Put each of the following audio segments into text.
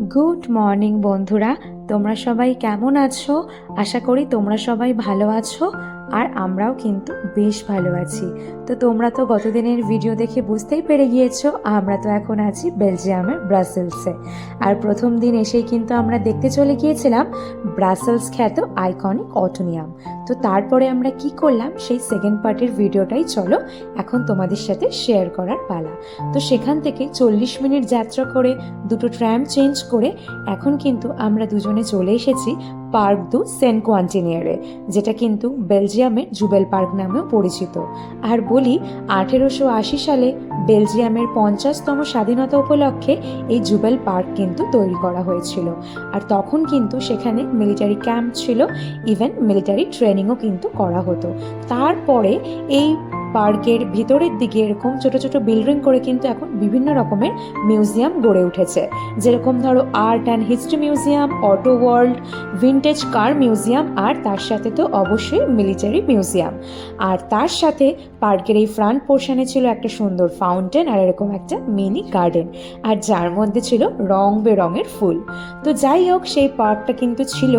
Good morning বন্ধুরা। তোমরা সবাই কেমন আছো? আশা করি তোমরা সবাই ভালো আছো। আর আমরাও কিন্তু বেশ ভালো আছি। তো তোমরা তো গতদিনের ভিডিও দেখে বুঝতেই পেরে গিয়েছো, আমরা তো এখন আছি বেলজিয়ামের ব্রাসেলসে। আর প্রথম দিন এসেই কিন্তু আমরা দেখতে চলে গিয়েছিলাম ব্রাসেলস খ্যাত আইকনিক অটোনিয়াম। তো তারপরে আমরা কি করলাম, সেই সেকেন্ড পার্টির ভিডিওটাই চলো, এখন তোমাদের সাথে শেয়ার করার পালা। তো সেখান থেকে চল্লিশ মিনিট যাত্রা করে, দুটো ট্র্যাম চেঞ্জ করে, এখন কিন্তু আমরা দুজনে চলে এসেছি পার্ক দু সেন্ট কোয়ান্টিনিয়ারে, যেটা কিন্তু বেলজিয়ামের জুবেল পার্ক নামেও পরিচিত। আর বলি, আঠেরোশো আশি সালে বেলজিয়ামের পঞ্চাশতম স্বাধীনতা উপলক্ষে এই জুবেল পার্ক কিন্তু তৈরি করা হয়েছিল। আর তখন কিন্তু সেখানে মিলিটারি ক্যাম্প ছিল, ইভেন মিলিটারি ট্রেনিংও কিন্তু করা হতো। তারপরে এই পার্কের ভিতরের দিকে এরকম ছোট ছোট বিল্ডিং করে কিন্তু এখন বিভিন্ন রকমের মিউজিয়াম গড়ে উঠেছে। যেরকম ধরো art and history museum, auto world, vintage car museum আর তার সাথে তো অবশ্যই মিলিটারি মিউজিয়াম। আর তার সাথে পার্কের এই ফ্রন্ট পোর্শনে ছিল একটা সুন্দর ফাউন্টেন আর এরকম একটা মিনি গার্ডেন আর যার মধ্যে ছিল রং বেরঙের ফুল। তো যাই হোক, সেই পার্কটা কিন্তু ছিল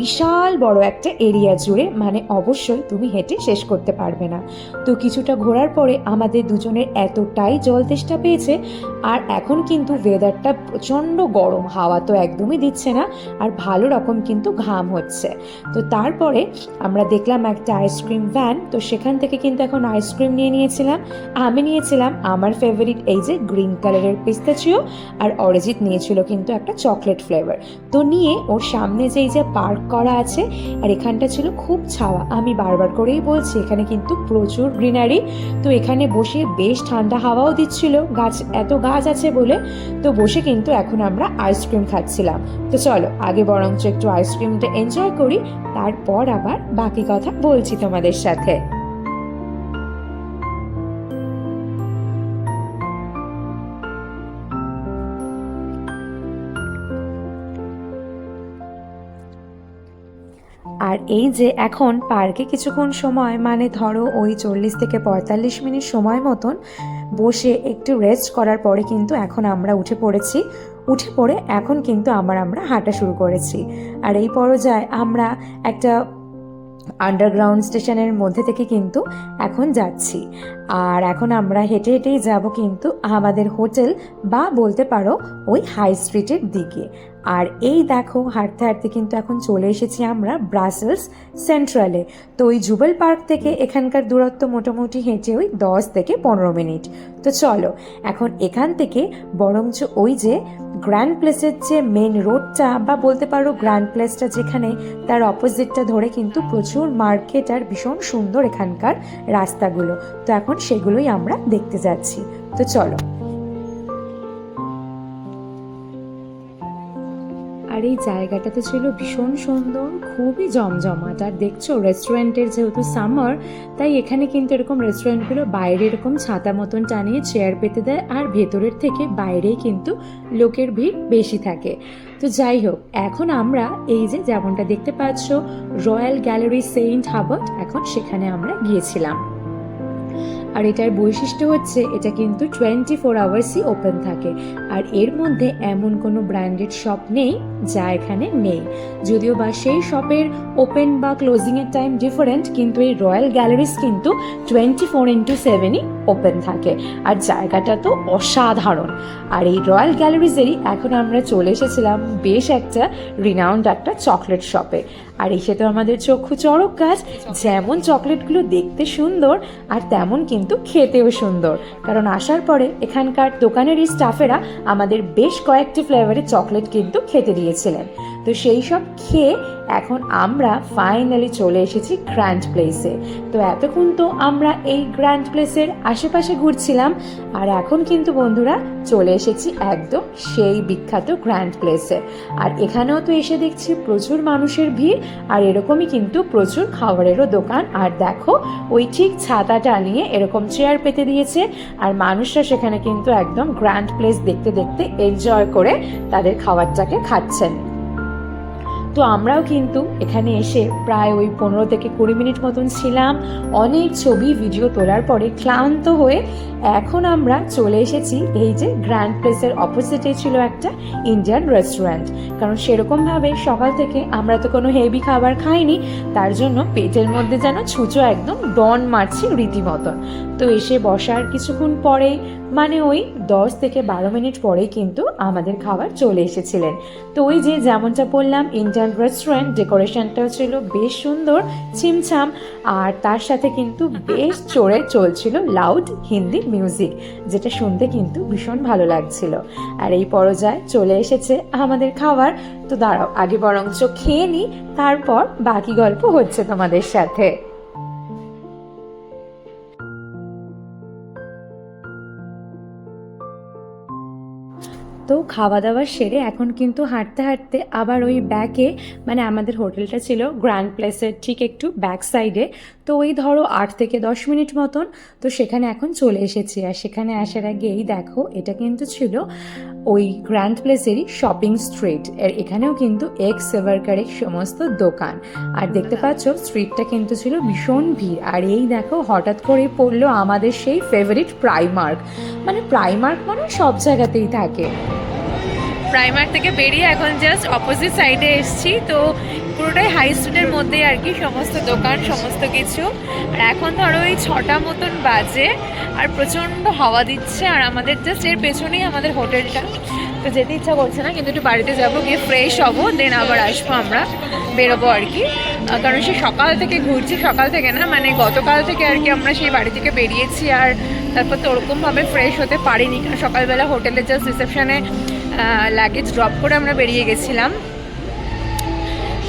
বিশাল বড় একটা এরিয়া জুড়ে মানে অবশ্যই তুমি হেঁটে শেষ করতে পারবে না। তো কিছুটা ঘোরার পরে আমাদের দুজনের এতটাই জল তেষ্টা পেয়েছে, আর এখন কিন্তু ওয়েদারটা প্রচণ্ড গরম, হাওয়া তো একদমই দিচ্ছে না, আর ভালো রকম কিন্তু ঘাম হচ্ছে। তো তারপরে আমরা দেখলাম একটা আইসক্রিম ভ্যান তো সেখান থেকে কিন্তু এখন আইসক্রিম নিয়ে নিয়েছিলাম। আমি নিয়েছিলাম আমার ফেভারিট এই যে গ্রিন কালারের পিস্তাচিও আর অরিজিৎ নিয়েছিল কিন্তু একটা চকলেট ফ্লেভার তো নিয়ে ওর সামনে যে এই যে পার্ক করা আছে আর এখানটা ছিল খুব ছাওয়া। আমি বারবার করেই বলছি, এখানে কিন্তু প্রচুর গ্রিনারি। তো এখানে বসে বেশ ঠান্ডা হাওয়াও দিচ্ছিল। গাছ, এত গাছ আছে বলে তো বসে কিন্তু এখন আমরা আইসক্রিম খাচ্ছিলাম। তো চলো, আগে বরঞ্চ একটু আইসক্রিমটা এনজয় করি, তারপর আবার বাকি কথা বলছি তোমাদের সাথে। আর এই যে এখন পার্কে কিছুক্ষণ সময় মানে ধরো ওই চল্লিশ থেকে পঁয়তাল্লিশ মিনিট সময় মতন বসে একটু রেস্ট করার পরে কিন্তু এখন আমরা উঠে পড়েছি। উঠে পড়ে এখন কিন্তু আবার আমরা হাঁটা শুরু করেছি। আর এই পর্যায়ে আমরা একটা আন্ডারগ্রাউন্ড স্টেশনের মধ্যে থেকে কিন্তু এখন যাচ্ছি। আর এখন আমরা হেঁটে হেঁটেই যাব কিন্তু আমাদের হোটেল বা বলতে পারো ওই হাই স্ট্রিটের দিকে। আর এই দেখো, হাঁটতে হাঁটতে কিন্তু এখন চলে এসেছি আমরা ব্রাসেলস সেন্ট্রালে। তো ওই জুবেল পার্ক থেকে এখানকার দূরত্ব মোটামুটি হেঁটে ওই দশ থেকে পনেরো মিনিট। তো চলো, এখন এখান থেকে বরঞ্চ ওই যে গ্র্যান্ড প্লেসের যে মেন রোডটা বা বলতে পারো গ্র্যান্ড প্লেসটা যেখানে তার অপোজিটটা ধরে কিন্তু প্রচুর মার্কেট আর ভীষণ সুন্দর এখানকার রাস্তাগুলো। তো এখন সেগুলোই আমরা দেখতে যাচ্ছি। তো চলো। আর এই জায়গাটাতে ছিল ভীষণ সুন্দর, খুবই জমজমাট। আর দেখছ রেস্টুরেন্টের যেহেতু সামার তাই এখানে কিন্তু এরকম রেস্টুরেন্টগুলো বাইরে এরকম ছাতা মতন টানিয়ে চেয়ার পেতে দেয় আর ভেতরের থেকে বাইরেই কিন্তু লোকের ভিড় বেশি থাকে। তো যাই হোক, এখন আমরা এই যে যেমনটা দেখতে পাচ্ছ রয়্যাল গ্যালারি সেইন্ট হাবার্ট এখন সেখানে আমরা গিয়েছিলাম। আর এটার বৈশিষ্ট্য হচ্ছে, এটা কিন্তু টোয়েন্টি ফোর আওয়ার্সই ওপেন থাকে। আর এর মধ্যে এমন কোনো ব্র্যান্ডেড শপ নেই যা এখানে নেই। যদিও বা সেই শপের ওপেন বা ক্লোজিংয়ের টাইম ডিফারেন্ট কিন্তু এই রয়্যাল গ্যালারিস কিন্তু টোয়েন্টি ফোর ইন্টু সেভেনই ওপেন থাকে। আর জায়গাটা তো অসাধারণ। আর এই রয়্যাল গ্যালারিজেরই এখন আমরা চলে এসেছিলাম বেশ একটা রিনাউন্ড একটা চকলেট শপে আর এসে তো আমাদের চক্ষু চড়ক গাছ যেমন চকলেটগুলো দেখতে সুন্দর, আর তেমন কিন্তু খেতেও সুন্দর। কারণ আসার পরে এখানকার দোকানেরই স্টাফেরা আমাদের বেশ কয়েকটি ফ্লেভারের চকলেট কিন্তু খেতে দিয়েছিলেন। তো সেই সব খেয়ে এখন আমরা ফাইনালি চলে এসেছি গ্র্যান্ড প্লেসে তো এতক্ষণ তো আমরা এই গ্র্যান্ড প্লেসের আশেপাশে ঘুরছিলাম, আর এখন কিন্তু বন্ধুরা চলে এসেছি একদম সেই বিখ্যাত গ্র্যান্ড প্লেসে আর এখানেও তো এসে দেখছি প্রচুর মানুষের ভিড়, আর এরকমই কিন্তু প্রচুর খাবারেরও দোকান। আর দেখো, ওই ঠিক ছাতাটা নিয়ে এরকম চেয়ার পেতে দিয়েছে, আর মানুষরা সেখানে কিন্তু একদম গ্র্যান্ড প্লেস দেখতে দেখতে এনজয় করে তাদের খাবারটাকে খাচ্ছেন। তো আমরাও কিন্তু এখানে এসে প্রায় ওই পনেরো থেকে কুড়ি মিনিট মতন ছিলাম। অনেক ছবি, ভিডিও তোলার পরে ক্লান্ত হয়ে এখন আমরা চলে এসেছি এই যে গ্র্যান্ড প্লেসের অপোজিটে ছিল একটা ইন্ডিয়ান রেস্টুরেন্ট কারণ সেরকমভাবে সকাল থেকে আমরা তো কোনো হেভি খাবার খাইনি, তার জন্য পেটের মধ্যে যেন ছুঁচো একদম ডন মারছে রীতিমতন। তো এসে বসার কিছুক্ষণ পরে মানে ওই দশ থেকে বারো মিনিট পরেই কিন্তু আমাদের খাবার চলে এসেছিলেন। তো ওই যে যেমনটা বললাম ইন্ডিয়ান রেস্টুরেন্ট ডেকোরেশনটাও ছিল বেশ সুন্দর, ছিমছাম, আর তার সাথে কিন্তু বেশ চড়ে চলছিল লাউড হিন্দি মিউজিক যেটা শুনতে কিন্তু ভীষণ ভালো লাগছিল। আর এই পর্যায়ে চলে এসেছে আমাদের খাবার। তো দাঁড়াও, আগে বরঞ্চ খেয়ে নিই তারপর বাকি গল্প হচ্ছে তোমাদের সাথে। তো খাওয়া দাওয়া সেরে এখন কিন্তু হাঁটতে হাঁটতে আবার ওই ব্যাকে মানে আমাদের হোটেলটা ছিল গ্র্যান্ড প্লেসের ঠিক একটু ব্যাক সাইডে তো ওই ধরো আট থেকে দশ মিনিট মতন, তো সেখানে এখন চলে এসেছি। আর সেখানে আসার আগে এই দেখো, এটা কিন্তু ছিল ওই গ্র্যান্ড প্লেসেরই শপিং স্ট্রিট এর এখানেও কিন্তু এগ সেভারকারের সমস্ত দোকান। আর দেখতে পাচ্ছ স্ট্রিটটা কিন্তু ছিল ভীষণ ভিড়। আর এই দেখো, হঠাৎ করে পড়ল আমাদের সেই ফেভারিট প্রাইমার্ক মানে প্রাইমার্ক মানে সব জায়গাতেই থাকে। প্রাইমার থেকে বেরিয়ে এখন জাস্ট অপোজিট সাইডে এসছি। তো পুরোটাই হাই স্ট্রিটের মধ্যে আর কি, সমস্ত দোকান, সমস্ত কিছু। আর এখন ধরো ওই ছটা মতন বাজে আর প্রচণ্ড হাওয়া দিচ্ছে আর আমাদের জাস্ট এর পেছনেই আমাদের হোটেলটা। তো যেতে ইচ্ছা করছে না, কিন্তু একটু বাড়িতে যাব, গিয়ে ফ্রেশ হব দেন আবার আসব আমরা, বেরোবো আর কি। কারণ সে সকাল থেকে ঘুরছি, সকাল থেকে না মানে গতকাল থেকে আর কি আমরা সেই বাড়ি থেকে বেরিয়েছি আর তারপর তো ওরকমভাবে ফ্রেশ হতে পারিনি। কারণ সকালবেলা হোটেলে জাস্ট রিসেপশনে লাগেজ ড্রপ করে আমরা বেরিয়ে গেছিলাম।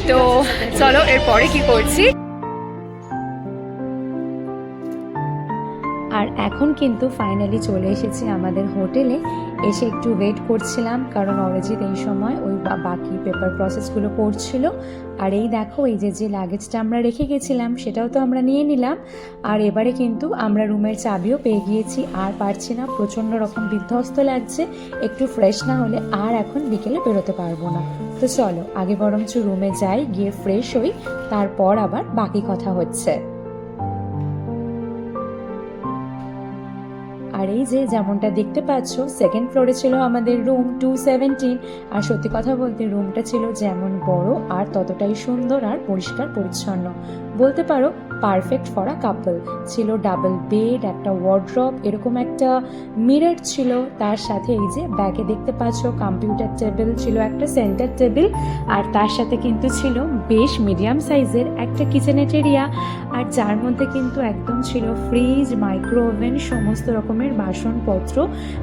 তো চলো এরপরে কি করছি? আর এখন কিন্তু ফাইনালি চলে এসেছি আমাদের হোটেলে এসে একটু ওয়েট করছিলাম, কারণ অরিজিৎ এই সময় ওই বাকি পেপার প্রসেসগুলো করছিল। আর এই দেখো, এই যে যে লাগেজটা আমরা রেখে গেছিলাম, সেটাও তো আমরা নিয়ে নিলাম। আর এবারে কিন্তু আমরা রুমের চাবিও পেয়ে গিয়েছি। আর পারছি না, প্রচণ্ড রকম বিধ্বস্ত লাগছে। একটু ফ্রেশ না হলে আর এখন বিকেলে বেরোতে পারব না। তো চলো, আগে বরঞ্চ রুমে যাই, গিয়ে ফ্রেশ হই, তারপর আবার বাকি কথা হচ্ছে। আর এই যে যেমনটা দেখতে পাচ্ছ সেকেন্ড ফ্লোরে ছিল আমাদের রুম টু সেভেন্টিন আর সত্যি কথা বলতে রুমটা ছিল যেমন বড় আর ততটাই সুন্দর আর পরিষ্কার পরিচ্ছন্ন। বলতে পারো পারফেক্ট ফর আ কাপল ছিল ডাবল বেড একটা ওয়ার্ড্রপ এরকম একটা মিরর ছিল। তার সাথে এই যে ব্যাগে দেখতে পাচ্ছ কম্পিউটার টেবিল ছিল, একটা সেন্টার টেবিল আর তার সাথে কিন্তু ছিল বেশ মিডিয়াম সাইজের একটা কিচেনেট এরিয়া আর যার মধ্যে কিন্তু একদম ছিল ফ্রিজ মাইক্রো ওভেন সমস্ত রকমের বাসনপত্র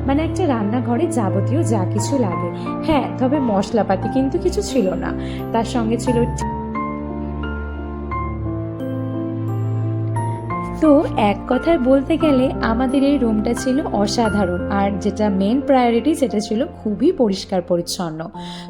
মানে একটা রান্নাঘরে যাবতীয় যা কিছু লাগে। হ্যাঁ তবে মশলাপাতি কিন্তু কিছু ছিল না। তার সঙ্গে ছিল তো এক কথায় বলতে গেলে আমাদের এই রুমটা ছিল অসাধারণ। আর যেটা মেন প্রায়োরিটি সেটা ছিল খুবই পরিষ্কার পরিচ্ছন্ন।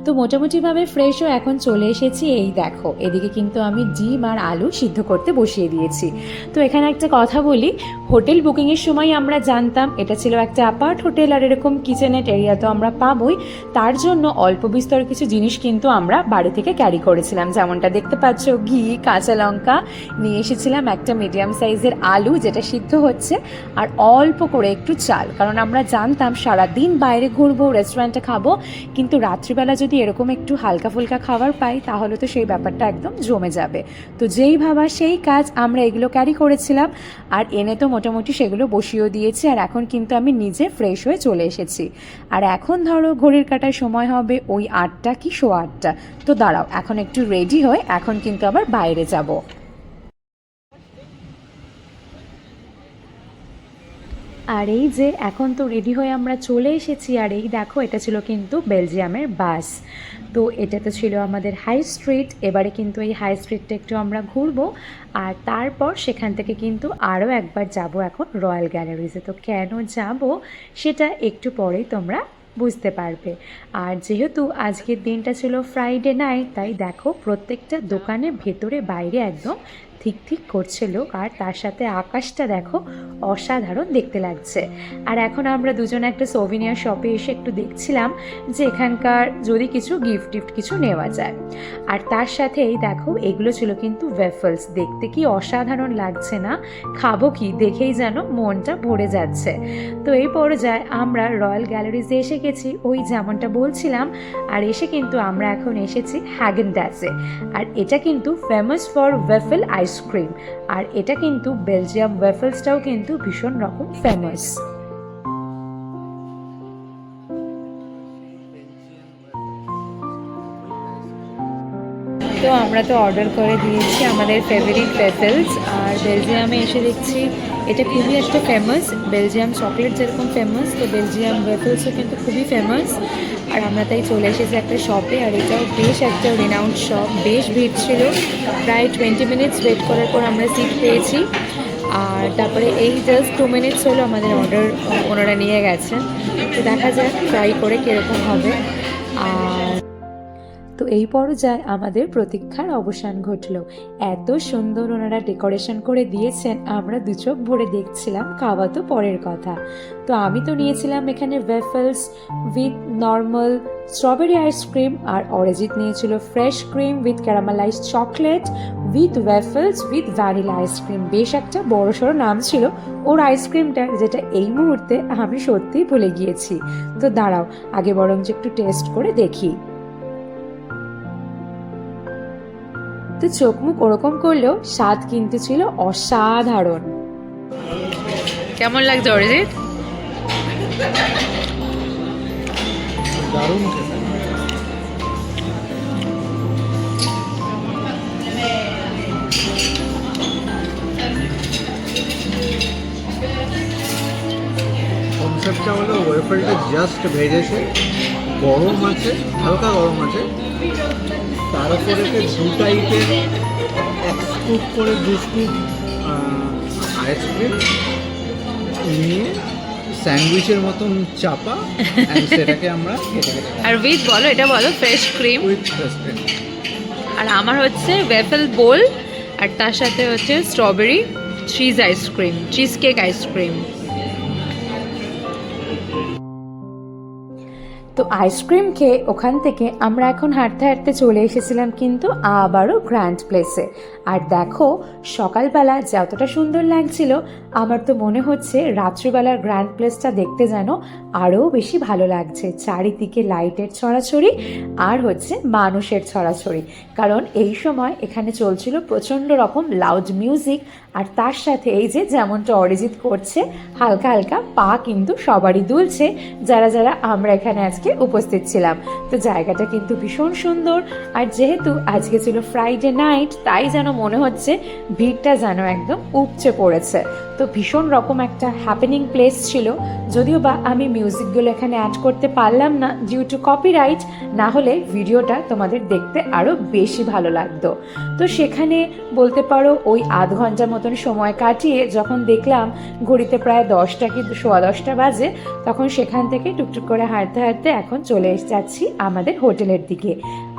তো মোটামুটিভাবে ফ্রেশও এখন চলে এসেছি, এই দেখো। এদিকে কিন্তু আমি ডিম আর আলু সিদ্ধ করতে বসিয়ে দিয়েছি। তো এখানে একটা কথা বলি, হোটেল বুকিংয়ের সময় আমরা জানতাম, এটা ছিল একটা অ্যাপার্ট হোটেল আর এরকম কিচেনেট এরিয়া তো আমরা পাবই। তার জন্য অল্প বিস্তর কিছু জিনিস কিন্তু আমরা বাড়ি থেকে ক্যারি করেছিলাম। যেমনটা দেখতে পাচ্ছ, ঘি, কাঁচা লঙ্কা। নিয়ে এসেছিলাম একটা মিডিয়াম সাইজের আলু যেটা সিদ্ধ হচ্ছে, আর অল্প করে একটু চাল। কারণ আমরা জানতাম সারা দিন বাইরে ঘুরবো রেস্টুরেন্টে খাব, কিন্তু রাত্রিবেলা যদি এরকম একটু হালকা ফুলকা খাবার পাই, তাহলে তো সেই ব্যাপারটা একদম জমে যাবে। তো যেই ভাবা সেই কাজ আমরা এগুলো ক্যারি করেছিলাম, আর এনে তো মোটামুটি সেগুলো বসিয়েও দিয়েছি, আর এখন কিন্তু আমি নিজে ফ্রেশ হয়ে চলে এসেছি। আর এখন ধরো ঘড়ির কাটার সময় হবে ওই আটটা কি শো আটটা। তো দাঁড়াও, এখন একটু রেডি হয়ে এখন কিন্তু আবার বাইরে যাব। আর এই যে এখন তো রেডি হয়ে আমরা চলে এসেছি, আর এই দেখো এটা ছিল কিন্তু বেলজিয়ামের বাস। তো এটা তো ছিল আমাদের হাই স্ট্রিট এবারে কিন্তু এই হাই স্ট্রিটটা একটু আমরা ঘুরবো। আর তারপর সেখান থেকে কিন্তু আরও একবার যাব এখন রয়্যাল গ্যালারিজে তো কেন যাব সেটা একটু পরেই তোমরা বুঝতে পারবে। আর যেহেতু আজকের দিনটা ছিল ফ্রাইডে নাইট তাই দেখো প্রত্যেকটা দোকানে ভেতরে বাইরে একদম থিক থিক করছে লোক, আর তার সাথে আকাশটা দেখো অসাধারণ দেখতে লাগছে। আর এখন আমরা দুজনে একটা সোভিনিয়ার শপে এসে একটু দেখছিলাম যে এখানকার যদি কিছু গিফট টিফট কিছু নেওয়া যায়। আর তার সাথেই দেখো, এগুলো ছিল কিন্তু ওয়েফলস দেখতে কি অসাধারণ লাগছে না? খাব কি? দেখেই যেন মনটা ভরে যাচ্ছে। তো এই পর্যায়ে আমরা রয়্যাল গ্যালারিজে এসে গেছি, ওই যেমনটা বলছিলাম। আর এসে কিন্তু আমরা এখন এসেছি হ্যাগেন ড্যাসে আর এটা কিন্তু famous for waffle ice cream আর এটা কিন্তু বেলজিয়াম ওয়েফেলসটাও কিন্তু ভীষণ রকম ফেমাস তো আমরা তো অর্ডার করে দিয়েছি আমাদের ফেভারিট ভেসেলস আর বেলজিয়ামে এসে দেখছি, এটা খুবই একটা ফেমাস বেলজিয়াম চকলেট যেরকম ফেমাস তো বেলজিয়াম ভেসেলসও কিন্তু খুবই ফেমাস আর আমরা তাই চলে এসেছি একটা শপে আর এটাও বেশ একটা রিনাউন্ড শপ বেশ ভিড় ছিল। প্রায় টোয়েন্টি মিনিটস ওয়েট করার পর আমরা সিট পেয়েছি। আর তারপরে এই জাস্ট টু মিনিটস হলো আমাদের অর্ডার ওনারা নিয়ে গেছেন। তো দেখা যাক ট্রাই করে কীরকম হবে। আর তো এই পর্যায়ে আমাদের প্রতীক্ষার অবসান ঘটল। এত সুন্দর ওনারা ডেকোরেশন করে দিয়েছেন, আমরা দু চোখ ভরে দেখছিলাম, খাওয়া তো পরের কথা। তো আমি তো নিয়েছিলাম এখানে waffles with normal strawberry ice cream আর অরিজিৎ নিয়েছিল fresh cream with caramelize chocolate with waffles with vanilla ice cream বেশ একটা বড় সড়ো নাম ছিল ওর আইসক্রিমটার যেটা এই মুহূর্তে আমি সত্যিই ভুলে গিয়েছি। তো দাঁড়াও, আগে বরঞ্চ একটু টেস্ট করে দেখি। তো চোখ মুখ ওরকম করলেও স্বাদ কিন্তু ছিল অসাধারণ। কেমন লাগছে অরিজিৎ? দারুণ কনসেপ্টটা হলো ওয়েফারটা জাস্ট ভেজেছে গরম আছে হালকা গরম আছে তার উপরে দু টাইপের এক স্কুপ করে দু স্কুপ আইসক্রিম নিয়ে স্যান্ডউইচের মতন চাপা সেটাকে আমরা আর উইথ বলো এটা বলো ফ্রেশ ক্রিম উইথ ক্রিম আর আমার হচ্ছে ওয়েফেল বোল আর তার সাথে হচ্ছে strawberry cheese ice cream cheese cake ice cream তো আইসক্রিম খেয়ে ওখান থেকে আমরা এখন হাঁটতে হাঁটতে চলে এসেছিলাম কিন্তু আবারও গ্র্যান্ড প্লেসে আর দেখো, সকালবেলা যতটা সুন্দর লাগছিল, আমার তো মনে হচ্ছে রাত্রিবেলার গ্র্যান্ড প্লেসটা দেখতে যেন আরও বেশি ভালো লাগছে। চারিদিকে লাইটের ছড়াছড়ি আর হচ্ছে মানুষের ছড়াছড়ি। কারণ এই সময় এখানে চলছিল প্রচণ্ড রকম লাউড মিউজিক আর তার সাথে এই যে যেমনটা অরিজিৎ করছে, হালকা হালকা পা কিন্তু সবারই দুলছে, যারা যারা আমরা এখানে আজকে উপস্থিত ছিলাম। তো জায়গাটা কিন্তু ভীষণ সুন্দর। আর যেহেতু আজকে ছিল ফ্রাইডে নাইট তাই যেন মনে হচ্ছে ভিড়টা যেন একদম উপচে পড়েছে। তো ভীষণ রকম একটা হ্যাপেনিং প্লেস ছিল। যদিও বা আমি মিউজিকগুলো এখানে অ্যাড করতে পারলাম না ডিউ টু কপিরাইট না হলে ভিডিওটা তোমাদের দেখতে আরও বেশি ভালো লাগতো। তো সেখানে বলতে পারো ওই আধ ঘণ্টার মতন সময় কাটিয়ে যখন দেখলাম ঘড়িতে প্রায় দশটা কি সোয়া দশটা বাজে, তখন সেখান থেকে টুকটুক করে হাঁটতে হাঁটতে এখন চলে যাচ্ছি আমাদের হোটেলের দিকে।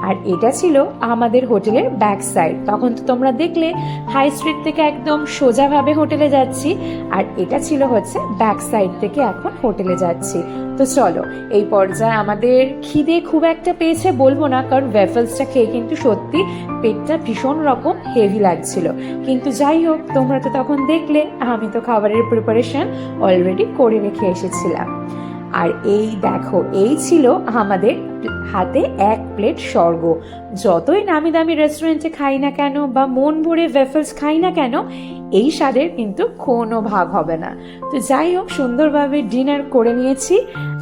আর এটা ছিল আমাদের হোটেলের ব্যাক সাইড তখন তো তোমরা দেখলে হাই স্ট্রিট থেকে একদম সোজাভাবে হোটেলে যাচ্ছি, আর এটা ছিল হচ্ছে ব্যাক সাইড থেকে এখন হোটেলে যাচ্ছি। তো চলো, এই পর্যায়ে আমাদের খিদে খুব একটা পেয়েছে বলব না, কারণ ওয়েফেলসটা খেয়ে কিন্তু সত্যি পেটটা ভীষণ রকম হেভি লাগছিল। কিন্তু যাই হোক, তোমরা তো তখন দেখলে, আমি তো খাবারের প্রিপারেশন অলরেডি করে রেখে এসেছিলাম। আর এই দেখো, এই ছিল আমাদের হাতে এক প্লেট স্বর্গ। যতই নামি দামি রেস্টুরেন্টে খাই না কেন বা মন ভরে ওয়েফেলস খাই না কেন এই স্বাদের কিন্তু কোনো ভাগ হবে না। তো যাই হোক সুন্দরভাবে ডিনার করে নিয়েছি।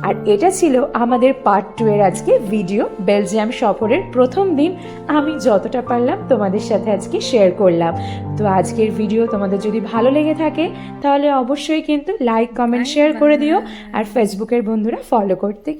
আর এটা ছিল আমাদের পার্ট টু এর আজকে ভিডিও বেলজিয়াম সফরের প্রথম দিন আমি যতটা পারলাম তোমাদের সাথে আজকে শেয়ার করলাম। তো আজকের ভিডিও তোমাদের যদি ভালো লেগে থাকে তাহলে অবশ্যই কিন্তু লাইক কমেন্ট শেয়ার করে দিও। আর ফেসবুকের বন্ধুরা ফলো করতে